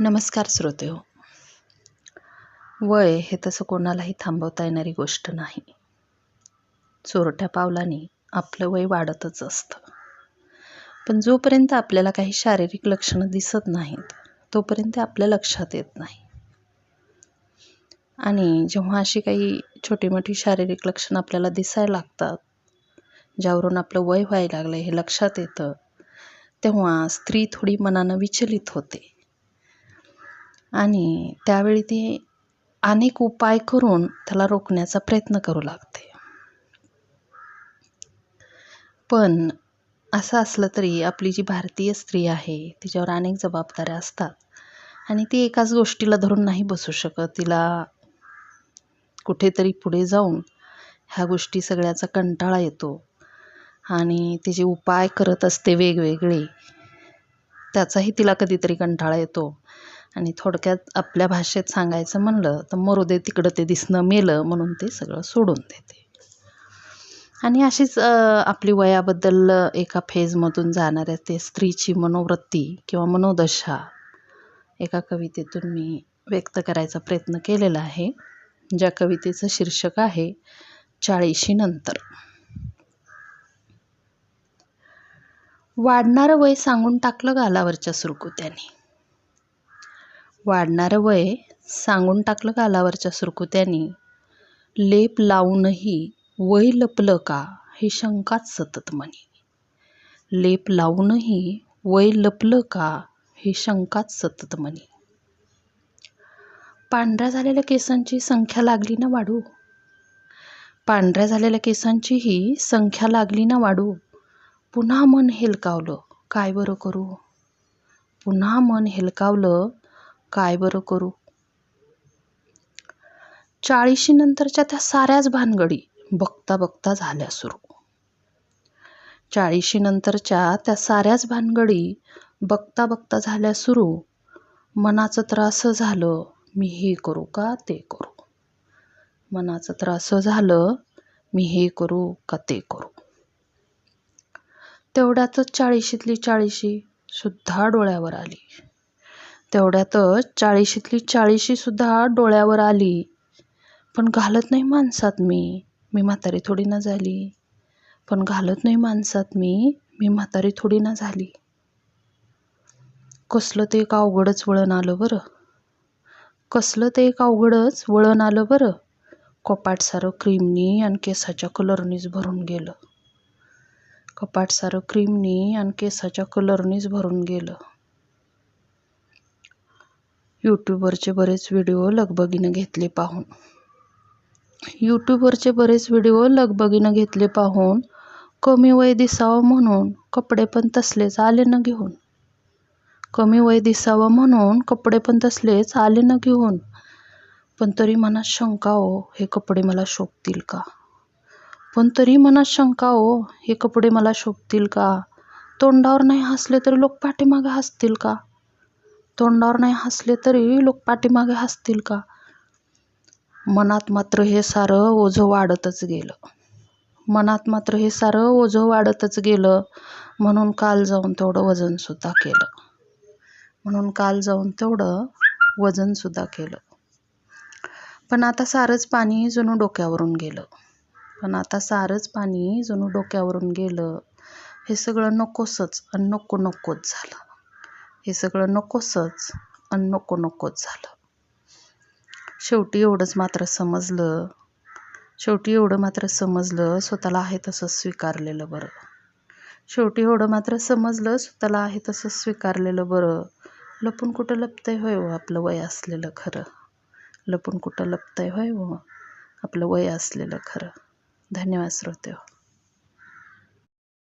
नमस्कार श्रोते हो. वय हे तसं कोणालाही थांबवता येणारी गोष्ट नाही. चोरट्या पावलाने आपलं वय वाढतच असतं. पण जोपर्यंत आपल्याला काही शारीरिक लक्षणं दिसत नाहीत तोपर्यंत आपल्या लक्षात येत नाही. आणि जेव्हा अशी काही छोटी मोठी शारीरिक लक्षणं आपल्याला दिसायला लागतात ज्यावरून आपलं वय व्हायला लागलं हे लक्षात येतं तेव्हा स्त्री थोडी मनानं विचलित होते. आणि त्यावेळी ती अनेक उपाय करून त्याला रोखण्याचा प्रयत्न करू लागते. पण असं असलं तरी आपली जी भारतीय स्त्री आहे तिच्यावर अनेक जबाबदाऱ्या असतात आणि ती एकाच गोष्टीला धरून नाही बसू शकत. तिला कुठेतरी पुढे जाऊन ह्या गोष्टी सगळ्याचा कंटाळा येतो आणि तिचे उपाय करत असते वेगवेगळे त्याचाही तिला कधीतरी कंटाळा येतो. आणि थोडक्यात आपल्या भाषेत सांगायचं म्हणलं तर मरू दे तिकडं ते दिसणं मेलं म्हणून ते सगळं सोडून देते. आणि अशीच आपली वयाबद्दल एका फेजमधून जाणाऱ्या ते स्त्रीची मनोवृत्ती किंवा मनोदशा एका कवितेतून मी व्यक्त करायचा प्रयत्न केलेला आहे ज्या कवितेचं शीर्षक आहे चाळीशी नंतर. वाढणारं वय सांगून टाकलं गालावरच्या सुरकुत्याने. वाढणारं वय सांगून टाकलं गालावरच्या सुरकुत्यानी. लेप लावूनही वय लपलं का ही शंकाच सतत मनी लेप लावूनही वय लपलं का ही शंकाच सतत मनी पांढऱ्या झालेल्या केसांची संख्या लागली ना वाढू? पांढऱ्या झालेल्या केसांचीही संख्या लागली ना वाढू? पुन्हा मन हेलकावलं काय बरं करू? पुन्हा मन हेलकावलं काय बरं करू? चाळीशी नंतरच्या त्या साऱ्याच भानगडी बघता बघता झाल्या सुरू. चाळीशी नंतरच्या त्या साऱ्याच भानगडी बघता बघता झाल्या सुरू. मनाचं त्रास झालं मी हे करू का ते करू? मनाचं त्रास झालं मी हे करू का ते करू? तेवढ्यातच चाळीशीतली चाळीशी सुद्धा डोळ्यावर आली. तेवढ्यातच चाळीशीतली चाळीशी सुद्धा डोळ्यावर आली. पण घालत नाही माणसात मी. मी म्हातारी थोडी ना झाली. पण घालत नाही माणसात मी. मी म्हातारी थोडी ना झाली. कसलं ते एक अवघडच वळण आलं बरं. कसलं ते एक अवघडच वळण आलं बरं. कपाट सारं क्रीमनी आणि केसाच्या कलरनीच भरून गेलं. कपाट सारं क्रीमनी आणि केसाच्या कलरनीच भरून गेलं. यूट्यूबवरचे बरेच व्हिडिओ लगबगीनं घेतले पाहून. यूट्यूबवरचे बरेच व्हिडिओ लगबगीनं घेतले पाहून कमी वय दिसावं म्हणून कपडे पण तसलेच आले न घेऊन. कमी वय दिसावं म्हणून कपडे पण तसलेच आले न घेऊन. पण तरी मनात शंका हो हे कपडे मला शोभतील का? पण तरी मनात शंका हो हे कपडे मला शोभतील का? तोंडावर नाही हसले तरी लोक पाठीमागे हसतील का? तोंडावर नाही हसले तरी लोक पाठीमागे हसतील का? मनात मात्र हे सारं ओझं वाढतच गेलं. मनात मात्र हे सारं ओझं वाढतच गेलं. म्हणून काल जाऊन तेवढं वजनसुद्धा केलं. म्हणून काल जाऊन तेवढं वजनसुद्धा केलं. पण आता सारंच पाणी जणू डोक्यावरून गेलं. पण आता सारंच पाणी जणू डोक्यावरून गेलं. हे सगळं नकोसच आणि नको नकोच झालं. हे सगळं नकोसंच आणि नको नकोच झालं. शेवटी एवढंच मात्र समजलं. शेवटी एवढं मात्र समजलं स्वतःला आहे तसं स्वीकारलेलं बरं. शेवटी एवढं मात्र समजलं स्वतःला आहे तसं स्वीकारलेलं बरं. लपून कुठं लपतंय होय हो आपलं वय असलेलं खरं? लपून कुठं लपतंय होय हो आपलं वय असलेलं खरं? धन्यवाद श्रोते हो.